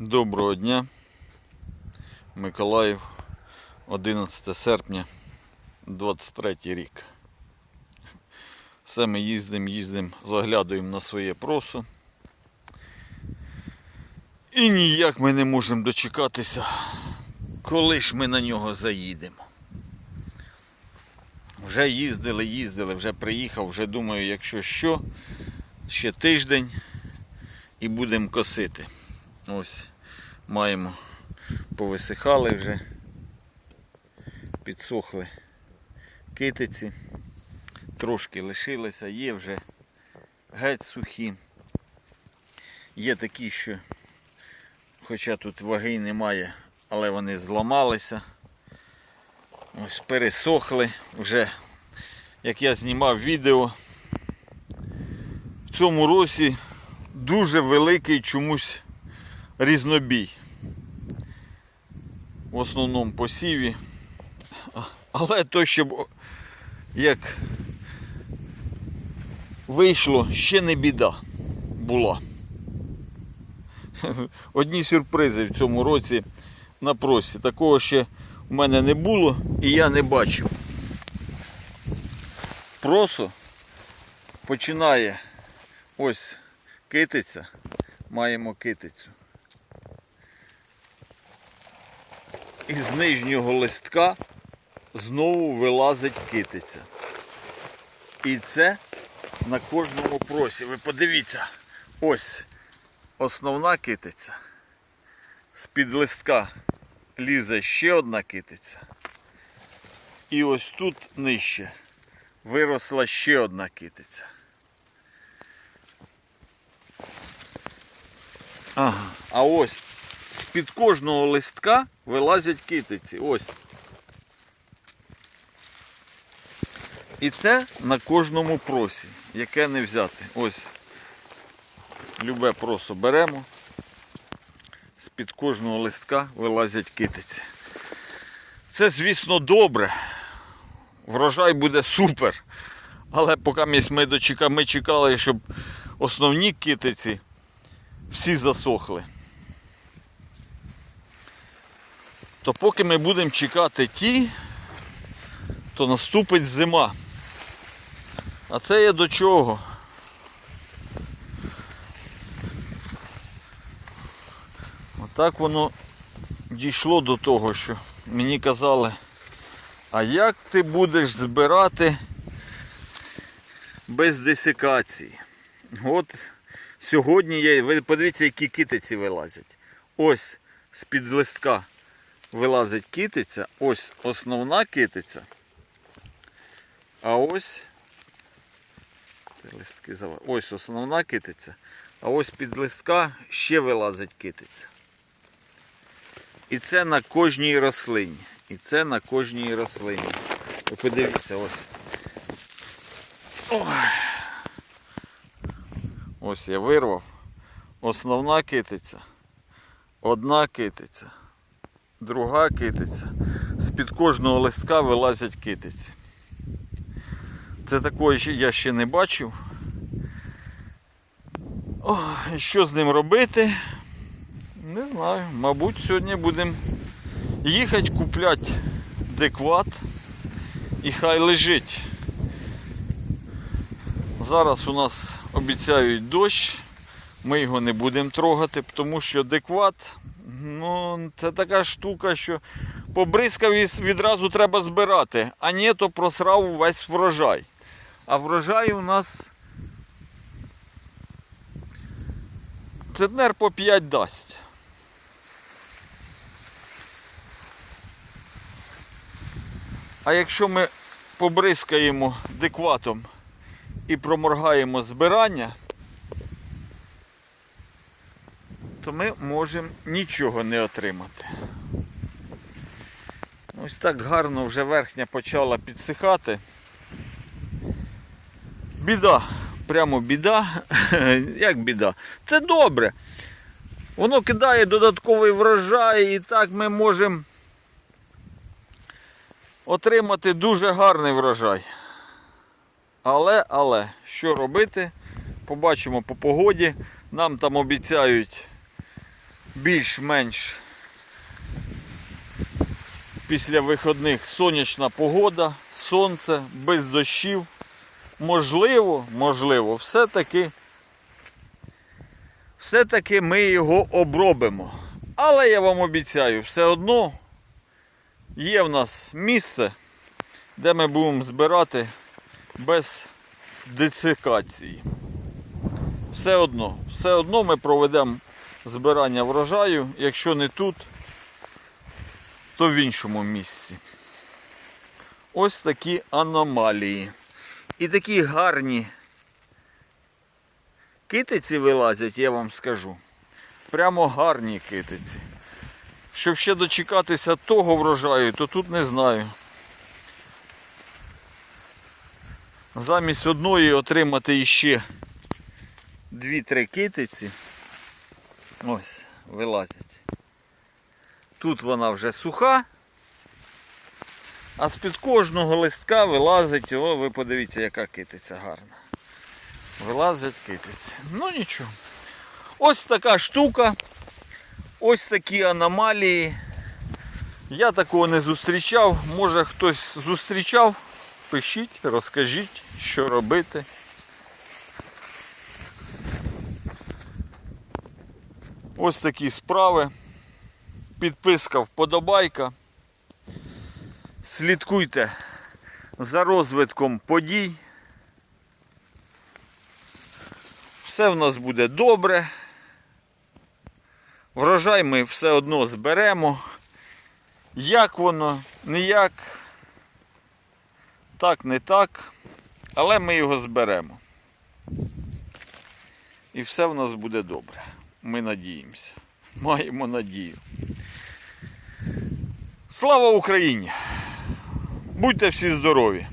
Доброго дня. Миколаїв, 11 серпня, 23 рік. Все ми їздимо, їздимо, заглядуємо на своє просо. І ніяк ми не можемо дочекатися, коли ж ми на нього заїдемо. Вже їздили, їздили, вже приїхав, вже думаю, якщо що, ще тиждень і будемо косити. Ось маємо повисихали вже, підсохли китиці, трошки лишилися, є вже геть сухі. Є такі, що, хоча тут ваги немає, але вони зламалися. Ось пересохли вже, як я знімав відео, в цьому році дуже великий чомусь різнобій. В основному посіві. Але то, щоб як вийшло, ще не біда була. Одні сюрпризи в цьому році на просі. Такого ще в мене не було і я не бачив. Просо починає ось китиця. Маємо китицю. І з нижнього листка знову вилазить китиця. І це на кожному просі. Ви подивіться, ось основна китиця. З-під листка лізе ще одна китиця. І ось тут нижче виросла ще одна китиця. Ага. А ось з-під кожного листка вилазять китиці. Ось. І це на кожному просі, яке не взяти. Ось. Любе просо беремо. З-під кожного листка вилазять китиці. Це, звісно, добре. Врожай буде супер. Але поки ми, дочека- ми чекали, щоб основні китиці всі засохли. То поки ми будемо чекати ті, то наступить зима. А це є до чого? Отак воно дійшло до того, що мені казали, а як ти будеш збирати без десикації? От Сьогодні є, ви подивіться, які китиці вилазять. Ось з-під листка вилазить китиця, ось основна китиця. А ось листки ось основна китиця, а ось під листка ще вилазить китиця. І це на кожній рослині. І це на кожній рослині. Ви подивіться, ось. Ой. Ось я вирвав. Основна китиця, одна китиця, друга китиця. З-під кожного листка вилазять китиці. Це такої ще- я ще не бачив. О, що з ним робити? Не знаю. Мабуть, сьогодні будемо їхати купляти декват і хай лежить. Зараз у нас обіцяють дощ, ми його не будемо трогати, тому що декват, ну, це така штука, що побризкав і відразу треба збирати, а ні, то просрав весь врожай. А врожай у нас центнер по 5 дасть. А якщо ми побризкаємо декватом і проморгаємо збирання, то ми можемо нічого не отримати. Ось так гарно вже верхня почала підсихати. Біда, прямо біда. Як біда? Це добре. Воно кидає додатковий врожай і так ми можемо отримати дуже гарний врожай. Але, але, що робити? Побачимо по погоді. Нам там обіцяють більш-менш після виходних сонячна погода, сонце, без дощів. Можливо, можливо, все-таки все-таки ми його обробимо. Але я вам обіцяю, все одно є в нас місце, де ми будемо збирати без децикації. Все одно, все одно ми проведемо збирання врожаю, якщо не тут, то в іншому місці. Ось такі аномалії. І такі гарні китиці вилазять, я вам скажу. Прямо гарні китиці. Щоб ще дочекатися того врожаю, то тут не знаю. Замість одної отримати іще дві-три китиці. Ось, вилазять. Тут вона вже суха. А з-під кожного листка вилазить, о, ви подивіться, яка китиця гарна. Вилазять китиці. Ну нічого. Ось така штука. Ось такі аномалії. Я такого не зустрічав. Може хтось зустрічав. Пишіть, розкажіть, що робити. Ось такі справи. Підписка, вподобайка. Слідкуйте за розвитком подій. Все в нас буде добре. Врожай ми все одно зберемо. Як воно, ніяк, так, не так, але ми його зберемо. І все в нас буде добре. Ми надіємося. Маємо надію. Слава Україні! Будьте всі здорові!